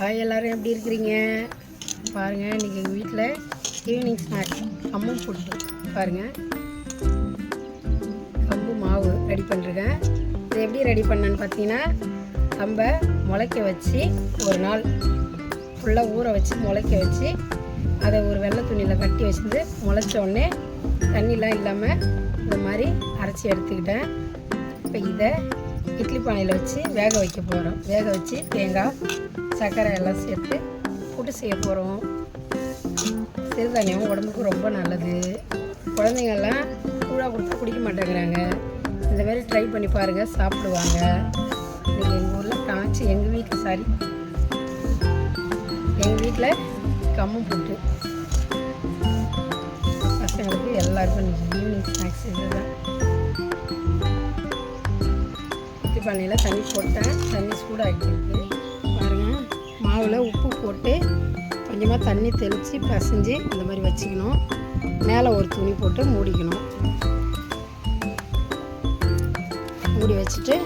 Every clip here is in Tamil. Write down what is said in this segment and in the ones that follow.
ஹாய் எல்லோரும் எப்படி இருக்கிறீங்க? பாருங்கள் இன்றைக்கி எங்கள் வீட்டில் ஈவினிங் ஸ்நாக்ஸ் கம்பு போட்டு பாருங்கள் கம்பு மாவு ரெடி பண்ணிருக்கேன். இது எப்படி ரெடி பண்ணேன்னு பார்த்தீங்கன்னா கம்பை முளைக்க வச்சு ஒரு நாள் ஃபுல்லாக ஊற வச்சு முளைக்க வச்சு அதை ஒரு வெள்ளை துணியில் கட்டி வச்சுருந்து முளைச்ச உடனே தண்ணிலாம் இல்லாமல் இந்த மாதிரி அரைச்சி எடுத்துக்கிட்டேன். இப்போ இதை இட்லி பானையில் வச்சு வேக வைக்க போகிறோம் வேக வச்சு தேங்காய் சர்க்கரை எல்லாம் சேர்த்து புட்டு செய்ய போகிறோம் சிறுதானியம் உடம்புக்கு ரொம்ப நல்லது. குழந்தைங்கள்லாம் கூழாக கொடுத்து குடிக்க மாட்டேங்கிறாங்க. இந்த மாதிரி ட்ரை பண்ணி பாருங்கள் சாப்பிடுவாங்க. இன்னைக்கு எங்கள் ஊரில் காய்ச்சி எங்கள் வீட்டில் சாரி எங்கள் வீட்டில் கம்மு புட்டு பசங்களுக்கு எல்லாருக்கும் ஈவினிங் ஸ்நாக்ஸ் இதுதான். இட்லி பானையில் தண்ணி போட்டேன். தண்ணி சூடாகிட்டு பாருங்கள் மாவில் உப்பு போட்டு கொஞ்சமாக தண்ணி தெளித்து பசைஞ்சு இந்த மாதிரி வச்சுக்கணும். மேலே ஒரு துணி போட்டு மூடிக்கணும். மூடி வச்சுட்டு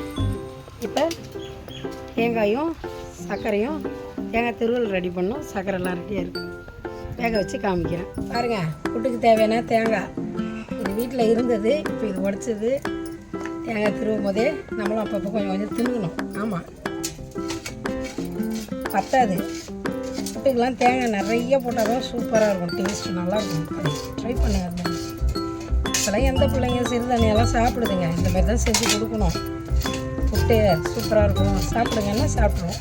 இப்போ தேங்காயும் சர்க்கரையும் தேங்காய் திருவல் ரெடி பண்ணோம். சர்க்கரைலாம் ரெடியாக இருக்குது வேக வச்சு காமிக்கிறேன். பாருங்கள் புட்டுக்கு தேவையான தேங்காய். இது வீட்டில் இருந்தது இப்போ இது உடச்சது. தேங்காய் திருவும் போதே நம்மளும் அப்பப்போ கொஞ்சம் கொஞ்சம் தின்னுக்கணும் ஆமாம் பத்தாது புட்டுக்கெலாம் தேங்காய் நிறைய போட்டால் தான் சூப்பராக இருக்கும். டேஸ்ட் நல்லாயிருக்கும் ட்ரை பண்ணுங்க அது மாதிரி. இப்போலாம் எந்த பிள்ளைங்க சிறுதானியெல்லாம் சாப்பிடுதுங்க இந்த மாதிரி தான் செஞ்சு கொடுக்கணும் புட்டு சூப்பராக இருக்கும். சாப்பிடுங்கன்னா சாப்பிட்ருவோம்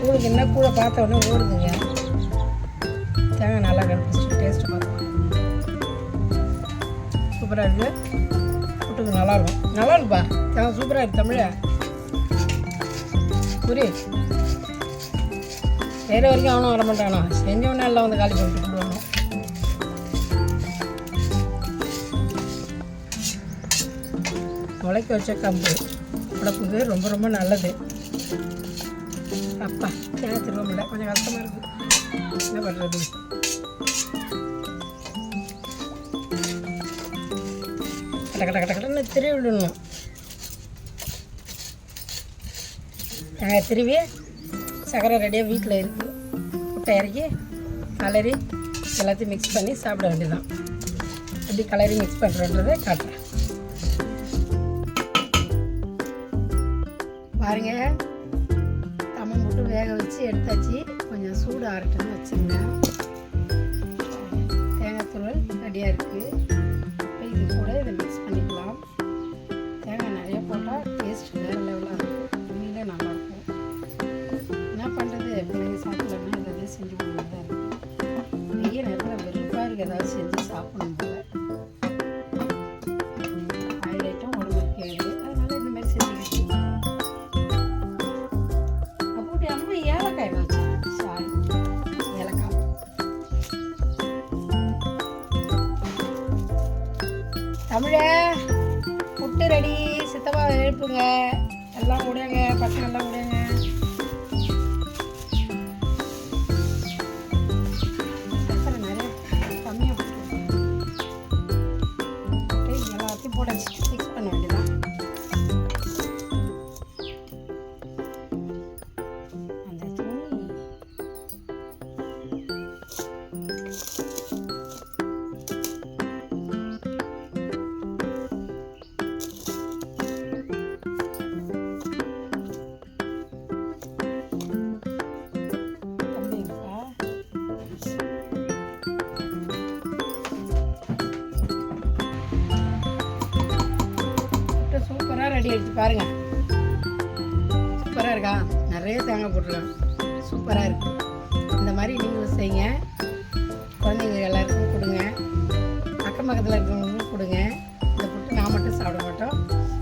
கூழுக்கு என்ன கூட பார்த்த உடனே ஓடுதுங்க தேங்காய் நல்லா கண்டுபிடிச்சி டேஸ்ட்டு பார்த்தோம் சூப்பராக இருக்குது புட்டுக்கு நல்லாயிருக்கும். நல்லா இருக்குப்பா தேங்காய் சூப்பராக இருக்கு தமிழ. புரி. வேறு வரைக்கும் அவனும் வர மாட்டானா? செஞ்சவனே எல்லாம் வந்து காலி பண்ணிட்டு போடுவானோ முளைக்க வச்ச கம்பு உடம்புக்கு ரொம்ப ரொம்ப நல்லது. அப்பா ஏன் திரும்ப முடியல கொஞ்சம் கஷ்டமாக இருக்குது என்ன பண்ணுறது கட்ட கட்ட கட்ட கடன்னு திருவி விடணும். திருவி சக்கரை ரெடியாக வீட்டில் இருக்குது முட்டை இறக்கி கலரி எல்லாத்தையும் மிக்ஸ் பண்ணி சாப்பிட வேண்டியதான் எப்படி கலரி மிக்ஸ் பண்ணுறன்றதை காட்டுறேன். பாருங்க தம்மம் போட்டு வேக வச்சு எடுத்தாச்சு. கொஞ்சம் சூடு ஆரட்டுன்னு வச்சுருந்தேன் தமிழ புட்டு ரெடி சித்தப்பா எழுப்புங்க. எல்லாம் விடுங்க பசங்க எல்லாம் விடுங்க சூப்பராக எடுத்து பாருங்க. சூப்பராக இருக்கா? நிறைய தேங்காய் போட்டிருக்கான் சூப்பராக இருக்கு. இந்த மாதிரி நீங்களும் செய்யுங்க. குழந்தைங்க எல்லாருக்கும் கொடுங்க. அக்கம் பக்கத்தில் இருக்கிறவங்களுக்கும் கொடுங்க. இந்த புட்டு நான் மட்டும் சாப்பிட மாட்டோம்.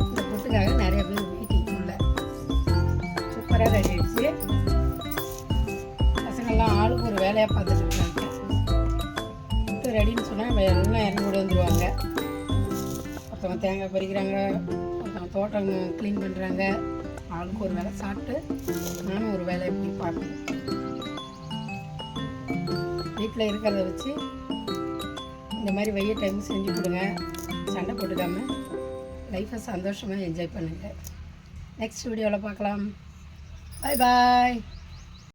இந்த புட்டுக்காக நிறைய பேர் வெயிட்டிங் உள்ள. சூப்பராக ரெடி ஆயிடுச்சு. பசங்கள்லாம் ஆளுக்கு ஒரு வேலையாக பார்த்துட்டு இருக்காங்க. புட்டு ரெடின்னு சொன்னால் எல்லாம் இறங்கி விட வந்துடுவாங்க ஒருத்தவங்க தேங்காய் பறிக்கிறாங்க. தோட்டம் க்ளீன் பண்ணுறாங்க ஆளுக்கு ஒரு வேலை சாப்பிட்டு நானும் ஒரு வேலை எப்படி பார்க்கணும் வீட்டில் இருக்கிறத வச்சு இந்த மாதிரி வெய்ய டைம் செஞ்சு கொடுங்க. சண்டை போட்டுக்காம லைஃப்பை சந்தோஷமாக என்ஜாய் பண்ணுங்கள் நெக்ஸ்ட் வீடியோவில் பார்க்கலாம். பாய் பாய்